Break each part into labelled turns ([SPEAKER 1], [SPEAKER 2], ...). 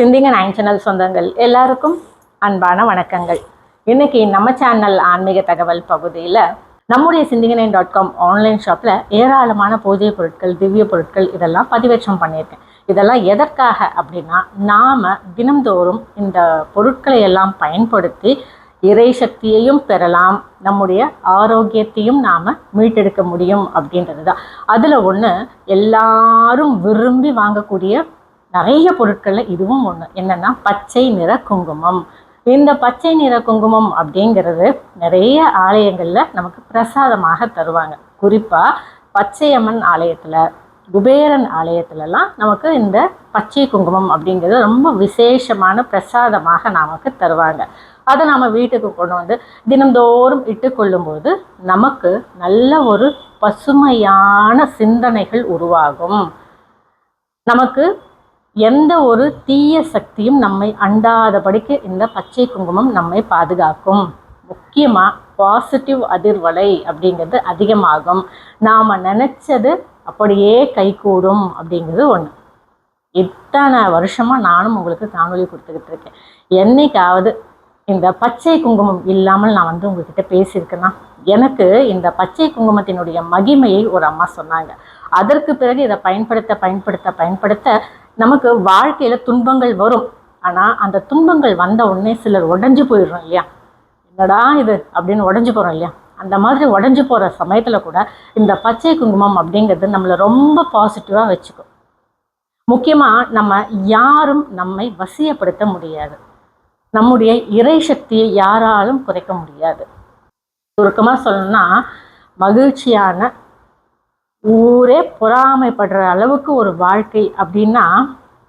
[SPEAKER 1] சிந்திங்க nine channel சொந்தங்கள். எல்லாருக்கும் அன்பான வணக்கங்கள். இன்னைக்கு நம்ம சேனல் ஆன்மீக தகவல் பகுதியில் நம்முடைய சிந்திங்க நைன் டாட் காம் ஆன்லைன் ஷாப்பில் ஏராளமான பூஜை பொருட்கள் திவ்ய பொருட்கள் இதெல்லாம் பதிவேற்றம் பண்ணியிருக்கேன். இதெல்லாம் எதற்காக அப்படின்னா நாம் தினம்தோறும் இந்த பொருட்களை எல்லாம் பயன்படுத்தி இறை சக்தியையும் பெறலாம். நம்முடைய ஆரோக்கியத்தையும் நாம் மீட்டெடுக்க முடியும் அப்படின்றது தான் அதில் ஒன்று எல்லாரும் விரும்பி வாங்கக்கூடிய நிறைய பொருட்களில் இதுவும் ஒன்று என்னென்னா பச்சை நிற குங்குமம். இந்த பச்சை நிற குங்குமம் அப்படிங்கிறது நிறைய ஆலயங்களில் நமக்கு பிரசாதமாக தருவாங்க. குறிப்பாக பச்சையம்மன் ஆலயத்தில் குபேரன் ஆலயத்துலலாம் நமக்கு இந்த பச்சை குங்குமம் அப்படிங்கிறது ரொம்ப விசேஷமான பிரசாதமாக நமக்கு தருவாங்க. அதை நம்ம வீட்டுக்கு கொண்டு வந்து தினந்தோறும் இட்டுக்கொள்ளும்போது நமக்கு நல்ல ஒரு பசுமையான சிந்தனைகள் உருவாகும். நமக்கு எந்த ஒரு தீய சக்தியும் நம்மை அண்டாதபடிக்கு இந்த பச்சை குங்குமம் நம்மை பாதுகாக்கும். முக்கியமாக பாசிட்டிவ் அதிர்வலை அப்படிங்கிறது அதிகமாகும். நாம் நினச்சது அப்படியே கைகூடும் அப்படிங்கிறது ஒன்று இத்தனை வருஷமாக நானும் உங்களுக்கு காணொலி கொடுத்துக்கிட்டு இருக்கேன். என்னைக்காவது இந்த பச்சை குங்குமம் இல்லாமல் நான் வந்து உங்ககிட்ட பேசியிருக்கேன்னா எனக்கு இந்த பச்சை குங்குமத்தினுடைய மகிமையை ஒரு அம்மா சொன்னாங்க. அதற்கு பிறகு இதை பயன்படுத்த பயன்படுத்த பயன்படுத்த நமக்கு வாழ்க்கையில் துன்பங்கள் வரும். ஆனால் அந்த துன்பங்கள் வந்த உடனே சிலர் உடஞ்சி போயிடுறோம் இல்லையா? என்னடா இது அப்படின்னு உடஞ்சி போகிறோம் இல்லையா? அந்த மாதிரி உடஞ்சி போகிற சமயத்தில் கூட இந்த பச்சை குங்குமம் அப்படிங்கிறது நம்மளை ரொம்ப பாசிட்டிவாக வச்சுக்கும். முக்கியமாக நம்ம யாரும் நம்மை வசியப்படுத்த முடியாது. நம்முடைய இறை சக்தியை யாராலும் குறைக்க முடியாது. சுருக்கமாக சொல்லணும்னா மகிழ்ச்சியான ஊரே பொறாமைப்படுற அளவுக்கு ஒரு வாழ்க்கை அப்படின்னா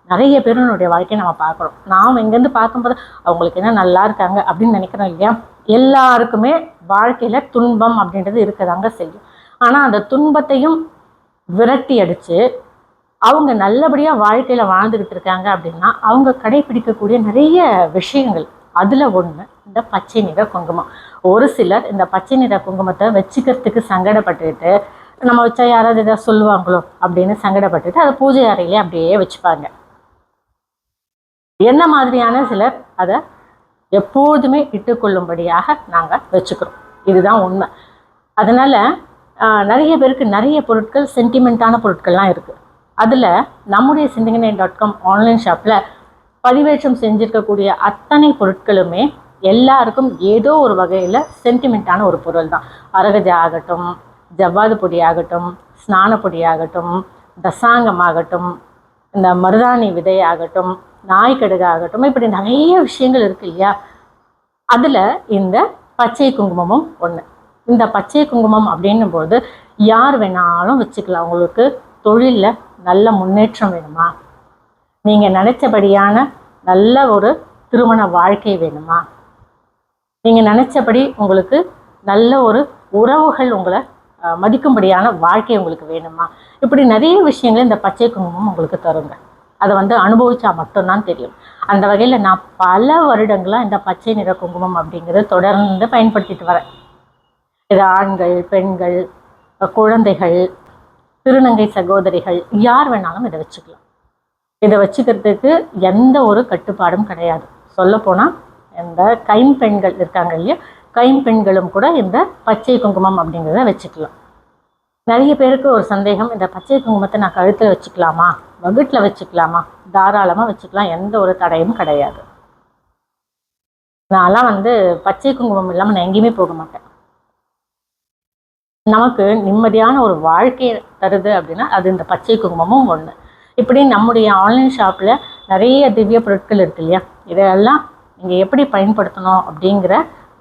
[SPEAKER 1] நிறைய பேருனுடைய வாழ்க்கையை நம்ம பார்க்குறோம் நாம் இங்கேருந்து பார்க்கும்போது அவங்களுக்கு என்ன நல்லா இருக்காங்க அப்படின்னு நினைக்கிறோம் இல்லையா? எல்லாருக்குமே வாழ்க்கையில் துன்பம் அப்படின்றது இருக்கதாங்க செய்யும். ஆனால் அந்த துன்பத்தையும் விரட்டி அடித்து அவங்க நல்லபடியாக வாழ்க்கையில் வாழ்ந்துக்கிட்டு இருக்காங்க அப்படின்னா அவங்க கடைபிடிக்கக்கூடிய நிறைய விஷயங்கள். அதில் ஒன்று இந்த பச்சை நிற குங்குமம். ஒரு சிலர் இந்த பச்சை நிற குங்குமத்தை வச்சுக்கிறதுக்கு சங்கடப்பட்டுக்கிட்டு நம்ம வச்சா யாராவது எதாவது சொல்லுவாங்களோ அப்படின்னு சங்கடப்பட்டுட்டு அதை பூஜை அறையிலே அப்படியே வச்சுப்பாங்க. என்ன மாதிரியான சிலர் அதை எப்போதுமே இட்டுக்கொள்ளும்படியாக நாங்கள் வச்சுக்கிறோம். இதுதான் உண்மை. அதனால் நிறைய பேருக்கு நிறைய பொருட்கள் சென்டிமெண்ட்டான பொருட்கள்லாம் இருக்குது அதில் நம்முடைய சிந்தகனை டாட் காம் ஆன்லைன் ஷாப்பில் பதிவேற்றம் செஞ்சுருக்கக்கூடிய அத்தனை பொருட்களுமே எல்லாருக்கும் ஏதோ ஒரு வகையில் சென்டிமெண்ட்டான ஒரு பொருள் தான். அரகஜா ஆகட்டும் ஜவ்வாது பொடி ஆகட்டும் ஸ்நான பொடி ஆகட்டும் தசாங்கம் ஆகட்டும் இந்த மருதாணி விதை ஆகட்டும் நாய்க்கடுகு ஆகட்டும் இப்படி நிறைய விஷயங்கள் இருக்கு இல்லையா? அதில் இந்த பச்சை குங்குமமும் ஒன்று இந்த பச்சை குங்குமம் அப்படின்னும் போது யார் வேணாலும் வச்சுக்கலாம். உங்களுக்கு தொழிலில் நல்ல முன்னேற்றம் வேணுமா? நீங்கள் நினச்சபடியான நல்ல ஒரு திருமண வாழ்க்கை வேணுமா? நீங்கள் நினச்சபடி உங்களுக்கு நல்ல ஒரு உறவுகள் உங்களை மதிக்கும்படியான வாழ்க்கை உங்களுக்கு வேணுமா? இப்படி நிறைய விஷயங்கள் இந்த பச்சை குங்குமம் உங்களுக்கு தருங்க. அதை வந்து அனுபவிச்சா மட்டும்தான் தெரியும். அந்த வகையில் நான் பல வருடங்களாக இந்த பச்சை நிற குங்குமம் அப்படிங்கிறது தொடர்ந்து பயன்படுத்திட்டு வரேன். இது ஆண்கள் பெண்கள் குழந்தைகள் திருநங்கை சகோதரிகள் யார் வேணாலும் இதை வச்சுக்கலாம். இதை வச்சுக்கிறதுக்கு எந்த ஒரு கட்டுப்பாடும் கிடையாது. சொல்லப்போனால் இந்த கைம்பெண்கள் இருக்காங்க இல்லையா? கைம்பெண்களும் கூட இந்த பச்சை குங்குமம் அப்படிங்கிறத வச்சுக்கலாம். நிறைய பேருக்கு ஒரு சந்தேகம் இந்த பச்சை குங்குமத்தை நான் கழுத்தில் வச்சுக்கலாமா? வகுட்டில் வச்சுக்கலாமா? தாராளமாக வச்சுக்கலாம். எந்த ஒரு தடையும் கிடையாது. நான்லாம் வந்து பச்சை குங்குமம் இல்லாமல் நான் எங்கேயுமே போக மாட்டேன். நமக்கு நிம்மதியான ஒரு வாழ்க்கையை தருது அப்படின்னா அது இந்த பச்சை குங்குமமும் ஒன்று இப்படி நம்முடைய ஆன்லைன் ஷாப்பில் நிறைய திவ்ய பொருட்கள் இருக்கு இல்லையா? இதையெல்லாம் நீங்கள் எப்படி பயன்படுத்தணும் அப்படிங்கிற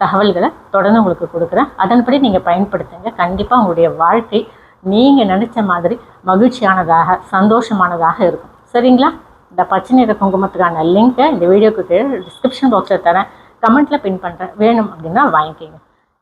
[SPEAKER 1] தகவல்களை தொடர்ந்து உங்களுக்கு கொடுக்குறேன். அதன்படி நீங்கள் பயன்படுத்துங்க. கண்டிப்பாக உங்களுடைய வாழ்க்கை நீங்கள் நினச்ச மாதிரி மகிழ்ச்சியானதாக சந்தோஷமானதாக இருக்கும். சரிங்களா? இந்த பச்சை நிற குங்குமத்துக்கான லிங்க்கை இந்த வீடியோக்கு கீழே டிஸ்கிரிப்ஷன் பாக்ஸில் தரேன். கமெண்ட்டில் பின் பண்ணுறேன் வேணும் அப்படின்னா வாங்கிக்கிங்க.